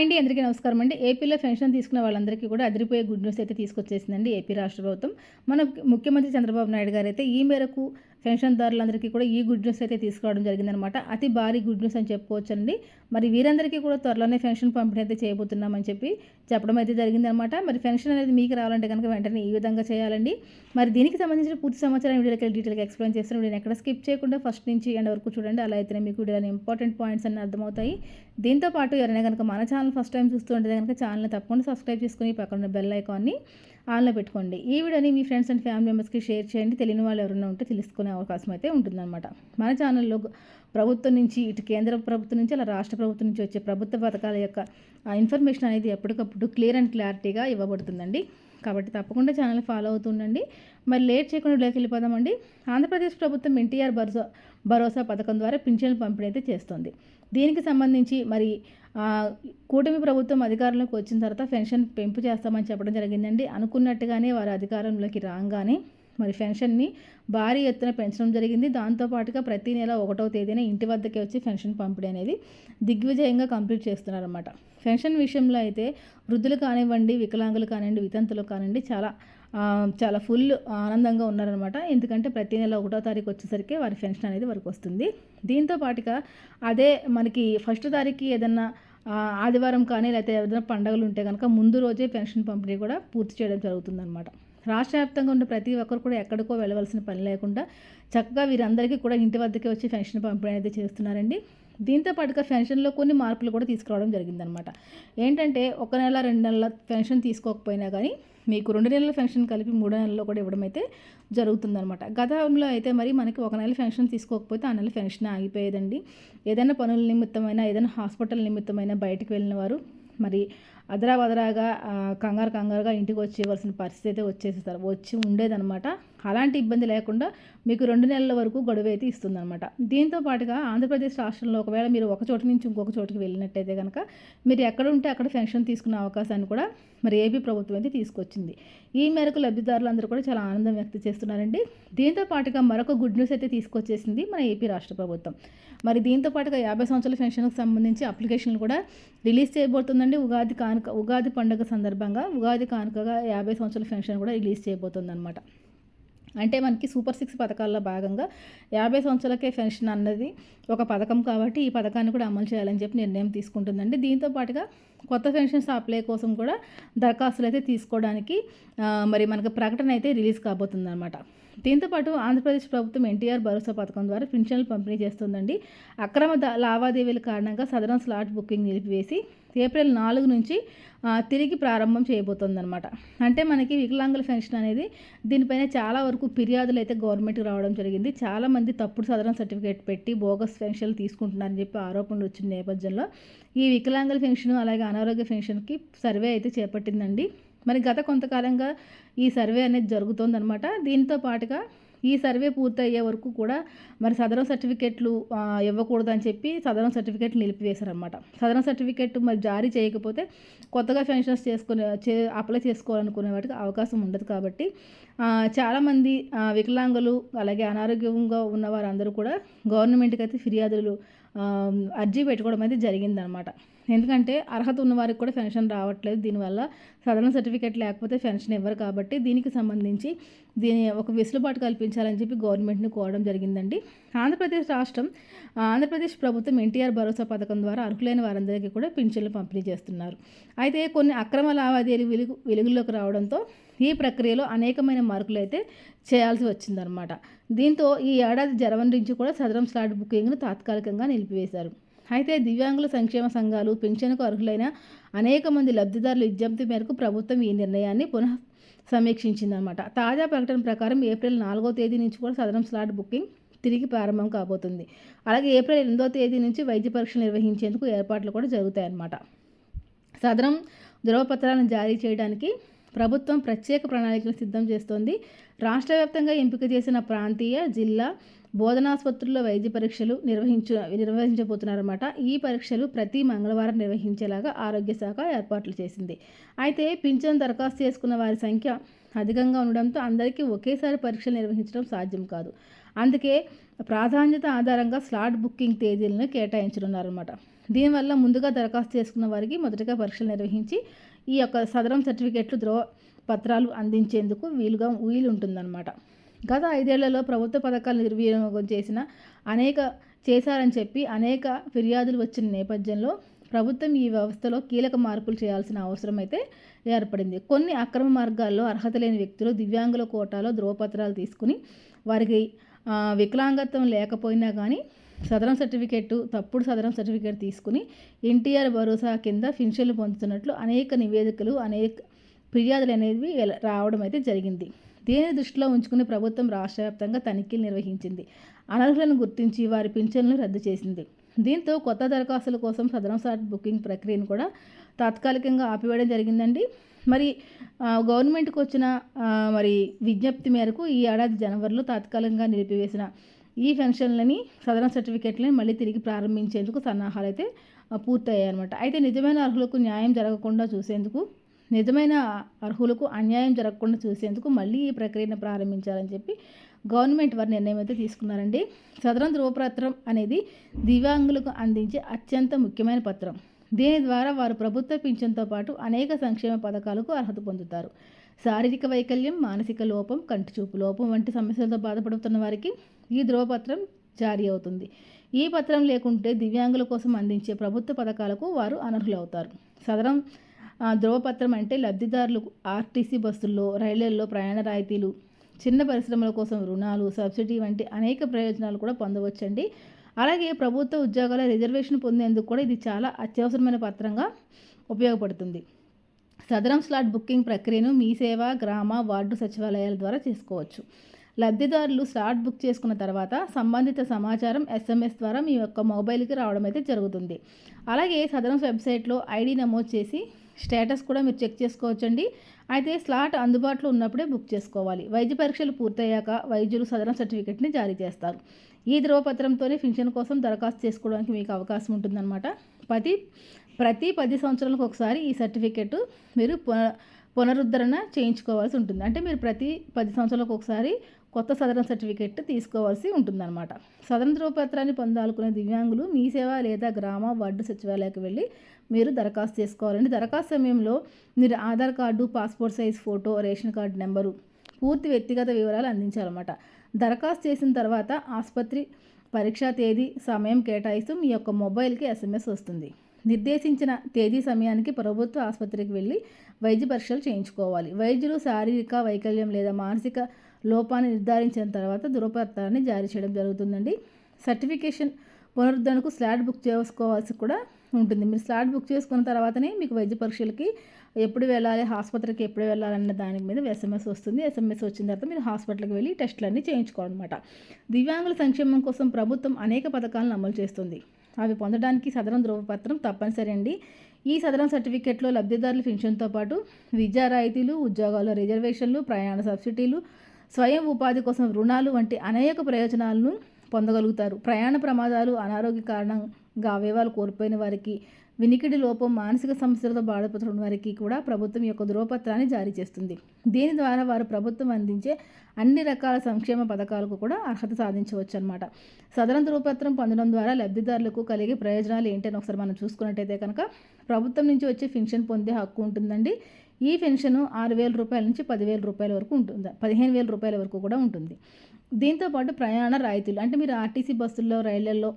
Hi అండి అందరికీ నమస్కారం అండి. ఏపీలో పెన్షన్ తీసుకున్న వాళ్ళందరికీ కూడా అదిరిపోయే గుడ్ న్యూస్ అయితే తీసుకొచ్చేసిందండి ఏపీ రాష్ట్ర ప్రభుత్వం. మన ముఖ్యమంత్రి చంద్రబాబు నాయుడు గారు అయితే ఈ మేరకు పెన్షన్దారులందరికీ కూడా ఈ గుడ్ న్యూస్ అయితే తీసుకురావడం జరిగిందనమాట. అతి భారీ గుడ్ న్యూస్ అని చెప్పుకోవచ్చండి. మరి వీరందరికీ కూడా త్వరలోనే పెన్షన్ పంపిణీ అయితే చేయబోతున్నామని చెప్పి చెప్పడం అయితే జరిగిందనమాట. మరి పెన్షన్ అనేది మీకు రావాలంటే కనుక వెంటనే ఈ విధంగా చేయాలండి. మరి దీనికి సంబంధించిన పూర్తి సమాచారం వీడియోకి డీటెయిల్గా ఎక్స్ప్లెయిన్ చేస్తాను. నేను ఎక్కడ స్కిప్ చేయకుండా ఫస్ట్ నుంచి ఎండ్ వరకు చూడండి. అలా అయితేనే మీకు వీడియోలో ఇంపార్టెంట్ పాయింట్స్ అన్ని అర్థమవుతాయి. దీంతో పాటు ఎవరైనా కనుక మన ఛానల్ ఫస్ట్ టైం చూస్తూ ఉంటే కనుక ఛానల్ని తప్పకుండా సబ్స్క్రైబ్ చేసుకుని పక్కన బెల్ ఐకాన్ని ఆన్లో పెట్టుకోండి. ఈ వీడియోని మీ ఫ్రెండ్స్ అండ్ ఫ్యామిలీ మెంబర్స్కి షేర్ చేయండి. తెలియని వాళ్ళు ఎవరైనా ఉంటే తెలుసుకునే అవకాశం అయితే ఉంటుందన్నమాట. మన ఛానల్లో ప్రభుత్వం నుంచి ఇటు కేంద్ర ప్రభుత్వం నుంచి అలా రాష్ట్ర ప్రభుత్వం నుంచి వచ్చే ప్రభుత్వ పథకాల యొక్క ఇన్ఫర్మేషన్ అనేది ఎప్పటికప్పుడు క్లియర్ అండ్ క్లారిటీగా ఇవ్వబడుతుందండి. కాబట్టి తప్పకుండా ఛానల్ ఫాలో అవుతుండండి మరి లేట్ చేయకుండా లేకి వెళ్ళిపోదామండి. ఆంధ్రప్రదేశ్ ప్రభుత్వం ఎన్టీఆర్ భరోసా భరోసా పథకం ద్వారా పింఛన్లు పంపిణీ అయితే చేస్తుంది. దీనికి సంబంధించి మరి కూటమి ప్రభుత్వం అధికారంలోకి వచ్చిన తర్వాత పెన్షన్ పెంపు చేస్తామని చెప్పడం జరిగిందండి. అనుకున్నట్టుగానే వారు అధికారంలోకి రాగానే మరి పెన్షన్ని భారీ ఎత్తున పెంచడం జరిగింది. దాంతోపాటుగా ప్రతి నెల ఒకటవ తేదీన ఇంటి వద్దకే వచ్చి పెన్షన్ పంపిణీ అనేది దిగ్విజయంగా కంప్లీట్ చేస్తున్నారన్నమాట. పెన్షన్ విషయంలో అయితే వృద్ధులు కానివ్వండి వికలాంగులు కానివ్వండి వితంతులు కానివ్వండి చాలా చాలా ఫుల్ ఆనందంగా ఉన్నారనమాట ఎందుకంటే ప్రతి నెల ఒకటో తారీఖు వచ్చేసరికి వారి పెన్షన్ అనేది వరకు వస్తుంది. దీంతో పాటుగా అదే మనకి ఫస్ట్ తారీఖు ఏదన్నా ఆదివారం కానీ లేకపోతే ఏదైనా పండుగలు ఉంటే కనుక ముందు రోజే పెన్షన్ పంపిణీ కూడా పూర్తి చేయడం జరుగుతుందన్నమాట. రాష్ట్ర వ్యాప్తంగా ఉన్న ప్రతి ఒక్కరు కూడా ఎక్కడికో వెళ్ళవలసిన పని లేకుండా చక్కగా వీరందరికీ కూడా ఇంటి వద్దకే వచ్చి పెన్షన్ పంపిణీ అయితే చేస్తున్నారండి. దీంతో పాటుగా పెన్షన్లో కొన్ని మార్పులు కూడా తీసుకురావడం జరిగిందనమాట ఏంటంటే ఒక నెల రెండు నెలల పెన్షన్ తీసుకోకపోయినా కానీ మీకు రెండు నెలల పెన్షన్ కలిపి మూడు నెలల్లో కూడా ఇవ్వడం అయితే జరుగుతుందనమాట గతంలో అయితే మరి మనకి ఒక నెల పెన్షన్ తీసుకోకపోతే ఆ నెల పెన్షన్ ఆగిపోయేదండి. ఏదైనా పనుల నిమిత్తమైన ఏదైనా హాస్పిటల్ నిమిత్తమైన బయటకు వెళ్ళిన వారు మరి అదరా బదరాగా కంగారు కంగారుగా ఇంటికి వచ్చేవలసిన పరిస్థితి అయితే వచ్చేసేస్తారు వచ్చి ఉండేదనమాట అలాంటి ఇబ్బంది లేకుండా మీకు రెండు నెలల వరకు గడువు అయితే ఇస్తుందన్నమాట. దీంతో పాటుగా ఆంధ్రప్రదేశ్ రాష్ట్రంలో ఒకవేళ మీరు ఒక చోటు నుంచి ఇంకొక చోటుకి వెళ్ళినట్టయితే కనుక మీరు ఎక్కడ ఉంటే అక్కడ పెన్షన్ తీసుకునే అవకాశాన్ని కూడా మరి ఏపీ ప్రభుత్వం అయితే తీసుకొచ్చింది. ఈ మేరకు లబ్ధిదారులందరూ కూడా చాలా ఆనందం వ్యక్తం చేస్తున్నారండి. దీంతో పాటుగా మరొక గుడ్ న్యూస్ అయితే తీసుకొచ్చేసింది మన ఏపీ రాష్ట్ర ప్రభుత్వం. మరి దీంతో పాటుగా యాభై సంవత్సరాల పెన్షన్కి సంబంధించి అప్లికేషన్లు కూడా రిలీజ్ చేయబోతుందండి. ఉగాది కానుక ఉగాది పండుగ సందర్భంగా ఉగాది కానుకగా యాభై సంవత్సరాల పెన్షన్ కూడా రిలీజ్ చేయబోతుంది అనమాట అంటే మనకి సూపర్ సిక్స్ పథకాల్లో భాగంగా యాభై సంవత్సరాలకే పెన్షన్ అన్నది ఒక పథకం కాబట్టి ఈ పథకాన్ని కూడా అమలు చేయాలని చెప్పి నిర్ణయం తీసుకుంటుందండి. దీంతో పాటుగా కొత్త పెన్షన్స్ అప్లై కోసం కూడా దరఖాస్తులు అయితే తీసుకోవడానికి మరి మనకు ప్రకటన అయితే రిలీజ్ కాబోతుందన్నమాట. దీంతోపాటు ఆంధ్రప్రదేశ్ ప్రభుత్వం ఎన్టీఆర్ భరోసా పథకం ద్వారా పింఛన్లు పంపిణీ చేస్తుందండి. అక్రమ లావాదేవీల కారణంగా సదరన్ స్లాట్ బుకింగ్ నిలిపివేసి ఏప్రిల్ నాలుగు నుంచి తిరిగి ప్రారంభం చేయబోతుందన్నమాట. అంటే మనకి వికలాంగుల పెన్షన్ అనేది దీనిపైన చాలా వరకు ఫిర్యాదులు అయితే గవర్నమెంట్కి రావడం జరిగింది. చాలామంది తప్పుడు సదరన్ సర్టిఫికేట్ పెట్టి బోగస్ పెన్షన్లు తీసుకుంటున్నారని చెప్పి ఆరోపణలు వచ్చిన నేపథ్యంలో ఈ వికలాంగుల పెన్షన్ అలాగే అనారోగ్య పెన్షన్కి సర్వే అయితే చేపట్టిందండి. మరి గత కొంతకాలంగా ఈ సర్వే అనేది జరుగుతోందనమాట దీంతో పాటుగా ఈ సర్వే పూర్తయ్యే వరకు కూడా మరి సదరం సర్టిఫికెట్లు ఇవ్వకూడదని చెప్పి సదరం సర్టిఫికెట్ నిలిపివేశారనమాట సదరం సర్టిఫికెట్ మరి జారీ చేయకపోతే కొత్తగా పెన్షన్స్ చేసుకునే చే అప్లై చేసుకోవాలనుకునే వాటికి అవకాశం ఉండదు కాబట్టి చాలామంది వికలాంగులు అలాగే అనారోగ్యంగా ఉన్న వారందరూ కూడా గవర్నమెంట్కి అయితే ఫిర్యాదులు అర్జీ పెట్టుకోవడం అయితే జరిగిందనమాట ఎందుకంటే అర్హత ఉన్న వారికి కూడా పెన్షన్ రావట్లేదు. దీనివల్ల సదరణ సర్టిఫికేట్ లేకపోతే పెన్షన్ ఇవ్వరు కాబట్టి దీనికి సంబంధించి దీని ఒక వెసులుబాటు కల్పించాలని చెప్పి గవర్నమెంట్ని కోరడం జరిగిందండి. ఆంధ్రప్రదేశ్ రాష్ట్రం ఆంధ్రప్రదేశ్ ప్రభుత్వం ఎన్టీఆర్ భరోసా పథకం ద్వారా అర్హులైన వారందరికీ కూడా పింఛన్లు పంపిణీ చేస్తున్నారు. అయితే కొన్ని అక్రమ లావాదేవీలు వెలుగు వెలుగులోకి రావడంతో ఈ ప్రక్రియలో అనేకమైన మార్కులు అయితే చేయాల్సి వచ్చిందనమాట దీంతో ఈ ఏడాది జనవరి నుంచి కూడా సదరం స్లాట్ బుకింగ్ను తాత్కాలికంగా నిలిపివేశారు. అయితే దివ్యాంగుల సంక్షేమ సంఘాలు పెన్షన్కు అర్హులైన అనేక మంది లబ్ధిదారుల విజ్ఞప్తి మేరకు ప్రభుత్వం ఈ నిర్ణయాన్ని పునః సమీక్షించిందనమాట తాజా ప్రకటన ప్రకారం ఏప్రిల్ నాలుగో తేదీ నుంచి కూడా సదరం స్లాట్ బుకింగ్ తిరిగి ప్రారంభం కాబోతుంది. అలాగే ఏప్రిల్ ఎనిమిదో తేదీ నుంచి వైద్య పరీక్షలు నిర్వహించేందుకు ఏర్పాట్లు కూడా జరుగుతాయన్నమాట. సదరం ధృవపత్రాలను జారీ చేయడానికి ప్రభుత్వం ప్రత్యేక ప్రణాళికలు సిద్ధం చేస్తోంది. రాష్ట్ర వ్యాప్తంగా ఎంపిక చేసిన ప్రాంతీయ జిల్లా బోధనాసుపత్రుల్లో వైద్య పరీక్షలు నిర్వహించు నిర్వహించబోతున్నారన్నమాట. ఈ పరీక్షలు ప్రతి మంగళవారం నిర్వహించేలాగా ఆరోగ్య శాఖ ఏర్పాట్లు చేసింది. అయితే పింఛన్ దరఖాస్తు చేసుకున్న వారి సంఖ్య అధికంగా ఉండడంతో అందరికీ ఒకేసారి పరీక్షలు నిర్వహించడం సాధ్యం కాదు. అందుకే ప్రాధాన్యత ఆధారంగా స్లాట్ బుకింగ్ తేదీలను కేటాయించనున్నారన్నమాట. దీనివల్ల ముందుగా దరఖాస్తు చేసుకున్న వారికి మొదటగా పరీక్షలు నిర్వహించి ఈ యొక్క సదరం సర్టిఫికెట్లు ధ్రువ పత్రాలు అందించేందుకు వీలుగా వీలు ఉంటుందన్నమాట గత ఐదేళ్ళలో ప్రభుత్వ పథకాలు నిర్వినియోగం చేసిన అనేక చేశారని చెప్పి అనేక ఫిర్యాదులు వచ్చిన నేపథ్యంలో ప్రభుత్వం ఈ వ్యవస్థలో కీలక మార్పులు చేయాల్సిన అవసరం అయితే ఏర్పడింది. కొన్ని అక్రమ మార్గాల్లో అర్హత లేని వ్యక్తులు దివ్యాంగుల కోటాలో ధ్రువపత్రాలు తీసుకుని వారికి వికలాంగత్వం లేకపోయినా కానీ సదరం సర్టిఫికేట్ తప్పుడు సదరం సర్టిఫికేట్ తీసుకుని ఎన్టీఆర్ భరోసా కింద పెన్షన్లు పొందుతున్నట్లు అనేక నివేదికలు అనేక ఫిర్యాదులు అనేవి రావడం అయితే జరిగింది. దీనిని దృష్టిలో ఉంచుకుని ప్రభుత్వం రాష్ట్ర వ్యాప్తంగా తనిఖీలు నిర్వహించింది. అనర్హులను గుర్తించి వారి పింఛన్లను రద్దు చేసింది. దీంతో కొత్త దరఖాస్తుల కోసం సదరం సాట్ బుకింగ్ ప్రక్రియను కూడా తాత్కాలికంగా ఆపివేయడం జరిగిందండి. మరి గవర్నమెంట్కి వచ్చిన మరి విజ్ఞప్తి మేరకు ఈ ఏడాది జనవరిలో తాత్కాలికంగా నిలిపివేసిన ఈ పెన్షన్లని సదరన్ సర్టిఫికెట్లని మళ్ళీ తిరిగి ప్రారంభించేందుకు సన్నాహాలు అయితే పూర్తయ్యాయి అనమాట అయితే నిజమైన అర్హులకు న్యాయం జరగకుండా చూసేందుకు నిజమైన అర్హులకు అన్యాయం జరగకుండా చూసేందుకు మళ్ళీ ఈ ప్రక్రియను ప్రారంభించాలని చెప్పి గవర్నమెంట్ వారి నిర్ణయం అయితే తీసుకున్నారండి. సదరం ధృవపత్రం అనేది దివ్యాంగులకు అందించే అత్యంత ముఖ్యమైన పత్రం. దీని ద్వారా వారు ప్రభుత్వ పింఛన్తో పాటు అనేక సంక్షేమ పథకాలకు అర్హత పొందుతారు. శారీరక వైకల్యం మానసిక లోపం కంటి చూపు లోపం వంటి సమస్యలతో బాధపడుతున్న వారికి ఈ ధృవపత్రం జారీ అవుతుంది. ఈ పత్రం లేకుంటే దివ్యాంగుల కోసం అందించే ప్రభుత్వ పథకాలకు వారు అనర్హులవుతారు. సదరం ధృవపత్రం అంటే లబ్ధిదారులు ఆర్టీసీ బస్సుల్లో రైళ్ళలో ప్రయాణ రాయితీలు చిన్న పరిశ్రమల కోసం రుణాలు సబ్సిడీ వంటి అనేక ప్రయోజనాలు కూడా పొందవచ్చండి. అలాగే ప్రభుత్వ ఉద్యోగాల రిజర్వేషన్ పొందేందుకు కూడా ఇది చాలా అత్యవసరమైన పత్రంగా ఉపయోగపడుతుంది. సదరం స్లాట్ బుకింగ్ ప్రక్రియను మీ సేవ గ్రామ వార్డు సచివాలయాల ద్వారా చేసుకోవచ్చు. లబ్ధిదారులు స్లాట్ బుక్ చేసుకున్న తర్వాత సంబంధిత సమాచారం ఎస్ఎంఎస్ ద్వారా మీ యొక్క మొబైల్కి రావడం అయితే జరుగుతుంది. అలాగే సదరం వెబ్సైట్లో ఐడి నమోదు చేసి స్టేటస్ కూడా మీరు చెక్ చేసుకోవచ్చండి. అయితే స్లాట్ అందుబాటులో ఉన్నప్పుడే బుక్ చేసుకోవాలి. వైద్య పరీక్షలు పూర్తయ్యాక వైద్యులు సదరం సర్టిఫికెట్ని జారీ చేస్తారు. ఈ ధ్రువపత్రంతోనే పింఛన్ కోసం దరఖాస్తు చేసుకోవడానికి మీకు అవకాశం ఉంటుందన్నమాట. ప్రతి ప్రతి పది సంవత్సరాలకు ఒకసారి ఈ సర్టిఫికెట్ మీరు పునరుద్ధరణ చేయించుకోవాల్సి ఉంటుంది. అంటే మీరు ప్రతి పది సంవత్సరాలకు ఒకసారి కొత్త సదరన్ సర్టిఫికెట్ తీసుకోవాల్సి ఉంటుందన్నమాట. సదరన్ ధ్రువపత్రాన్ని పొందాలనుకునే దివ్యాంగులు మీ సేవ లేదా గ్రామ వార్డు సచివాలయకు వెళ్ళి మీరు దరఖాస్తు చేసుకోవాలండి. దరఖాస్తు సమయంలో మీరు Aadhaar card passport size photo ration card number పూర్తి వ్యక్తిగత వివరాలు అందించాలన్నమాట. దరఖాస్తు చేసిన తర్వాత ఆసుపత్రి పరీక్షా తేదీ సమయం కేటాయిస్తూ మీ యొక్క మొబైల్కి ఎస్ఎంఎస్ వస్తుంది. నిర్దేశించిన తేదీ సమయానికి ప్రభుత్వ ఆసుపత్రికి వెళ్ళి వైద్య పరీక్షలు చేయించుకోవాలి. వైద్యులు శారీరక వైకల్యం లేదా మానసిక లోపాన్ని నిర్ధారించిన తర్వాత ధృవపత్రాన్ని జారీ చేయడం జరుగుతుందండి. సర్టిఫికేషన్ పునరుద్ధరణకు స్లాట్ బుక్ చేసుకోవాల్సి కూడా ఉంటుంది. మీరు స్లాట్ బుక్ చేసుకున్న తర్వాతనే మీకు వైద్య పరీక్షలకి ఎప్పుడు వెళ్ళాలి ఆసుపత్రికి ఎప్పుడు వెళ్ళాలన్న దాని మీద ఎస్ఎంఎస్ వస్తుంది. ఎస్ఎంఎస్ వచ్చిన తర్వాత మీరు హాస్పిటల్కి వెళ్ళి టెస్టులన్నీ చేయించుకోవాలన్నమాట దివ్యాంగుల సంక్షేమం కోసం ప్రభుత్వం అనేక పథకాలను అమలు చేస్తుంది. అవి పొందడానికి సదరం ధృవపత్రం తప్పనిసరి అండి. ఈ సదరం సర్టిఫికెట్లో లబ్ధిదారుల పెన్షన్తో పాటు విద్యా రాయితీలు ఉద్యోగాల్లో రిజర్వేషన్లు ప్రయాణ సబ్సిడీలు స్వయం ఉపాధి కోసం రుణాలు వంటి అనేక ప్రయోజనాలను పొందగలుగుతారు. ప్రయాణ ప్రమాదాలు అనారోగ్య కారణంగా అవయవాలు కోల్పోయిన వారికి వినికిడి లోపం మానసిక సమస్యలతో బాధపడుతున్న వారికి కూడా ప్రభుత్వం యొక్క ధృవపత్రాన్ని జారీ చేస్తుంది. దీని ద్వారా వారు ప్రభుత్వం అందించే అన్ని రకాల సంక్షేమ పథకాలకు కూడా అర్హత సాధించవచ్చు అనమాట సదరం ధృవపత్రం పొందడం ద్వారా లబ్ధిదారులకు కలిగే ప్రయోజనాలు ఏంటని ఒకసారి మనం చూసుకున్నట్టయితే కనుక ప్రభుత్వం నుంచి వచ్చే పెన్షన్ పొందే హక్కు ఉంటుందండి. ఈ పెన్షన్ ఆరు వేల రూపాయల నుంచి పదివేల రూపాయల వరకు ఉంటుంది పదిహేను వేల రూపాయల వరకు కూడా ఉంటుంది. దీంతోపాటు ప్రయాణ రాయితీలు అంటే మీరు ఆర్టీసీ బస్సుల్లో రైళ్ళలో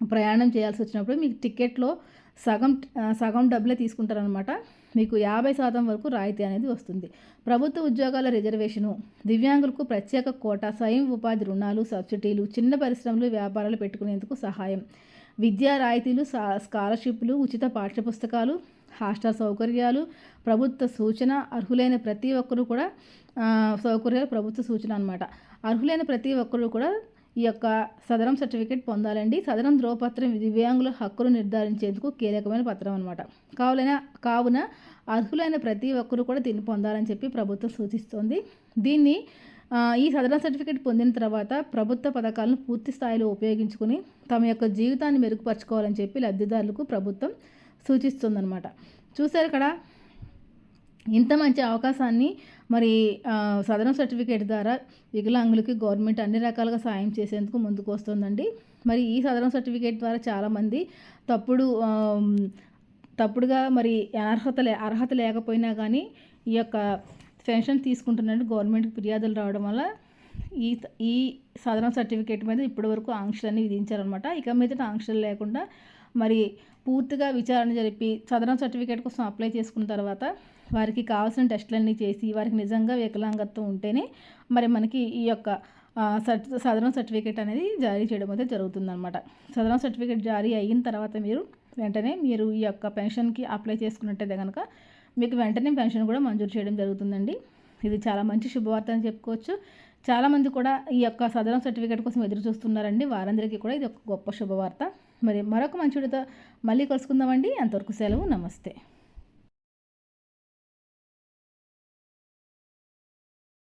ప్రయాణం చేయాల్సి వచ్చినప్పుడు మీకు టికెట్లో సగం సగం డబ్బులే తీసుకుంటారనమాట మీకు యాభై శాతం వరకు రాయితీ అనేది వస్తుంది. ప్రభుత్వ ఉద్యోగాల రిజర్వేషను దివ్యాంగులకు ప్రత్యేక కోట స్వయం ఉపాధి రుణాలు సబ్సిడీలు చిన్న పరిశ్రమలు వ్యాపారాలు పెట్టుకునేందుకు సహాయం. విద్యా రాయితీలు స్కాలర్షిప్లు ఉచిత పాఠ్యపుస్తకాలు హాస్టల్ సౌకర్యాలు ప్రభుత్వ సూచన అర్హులైన ప్రతి ఒక్కరూ కూడా సౌకర్యాలు ప్రభుత్వ సూచన అనమాట అర్హులైన ప్రతి ఒక్కరూ కూడా ఈ యొక్క సదరం సర్టిఫికేట్ పొందాలండి. సదరం ధ్రువపత్రం దివ్యాంగుల హక్కులు నిర్ధారించేందుకు కీలకమైన పత్రం అనమాట కావులైన కావున అర్హులైన ప్రతి ఒక్కరూ కూడా దీన్ని పొందాలని చెప్పి ప్రభుత్వం సూచిస్తోంది. దీన్ని ఈ సదరం సర్టిఫికేట్ పొందిన తర్వాత ప్రభుత్వ పథకాలను పూర్తి స్థాయిలో ఉపయోగించుకుని తమ యొక్క జీవితాన్ని మెరుగుపరచుకోవాలని చెప్పి లబ్ధిదారులకు ప్రభుత్వం సూచిస్తుందన్నమాట. చూశారు ఇక్కడ ఇంత మంచి అవకాశాన్ని మరి సదనం సర్టిఫికేట్ ద్వారా వికలాంగులకి గవర్నమెంట్ అన్ని రకాలుగా సాయం చేసేందుకు ముందుకు వస్తుందండి మరి ఈ సదరం సర్టిఫికేట్ ద్వారా చాలామంది తప్పుడు తప్పుడుగా మరి అర్హత లే అర్హత లేకపోయినా కానీ ఈ యొక్క పెన్షన్ తీసుకుంటున్నట్టు గవర్నమెంట్కి ఫిర్యాదులు రావడం వల్ల ఈ ఈ సాధారణ సర్టిఫికేట్ మీద ఇప్పటివరకు ఆంక్షలన్నీ విధించారనమాట ఇక మీదట ఆంక్షలు లేకుండా మరి పూర్తిగా విచారణ జరిపి సాధారణ సర్టిఫికేట్ కోసం అప్లై చేసుకున్న తర్వాత వారికి కావాల్సిన టెస్టులన్నీ చేసి వారికి నిజంగా వికలాంగత్వం ఉంటేనే మరి మనకి ఈ యొక్క సర్టి సదరం సర్టిఫికేట్ అనేది జారీ చేయడం అయితే జరుగుతుందన్నమాట. సదరం సర్టిఫికేట్ జారీ అయిన తర్వాత మీరు వెంటనే మీరు ఈ యొక్క పెన్షన్కి అప్లై చేసుకున్నట్టయితే కనుక మీకు వెంటనే పెన్షన్ కూడా మంజూరు చేయడం జరుగుతుందండి. ఇది చాలా మంచి శుభవార్త అని చెప్పుకోవచ్చు. చాలామంది కూడా ఈ యొక్క సదరం సర్టిఫికేట్ కోసం ఎదురు చూస్తున్నారండి. వారందరికీ కూడా ఇది ఒక గొప్ప శుభవార్త. మరి మరొక మంచి మళ్ళీ కలుసుకుందామండి. అంతవరకు సెలవు నమస్తే.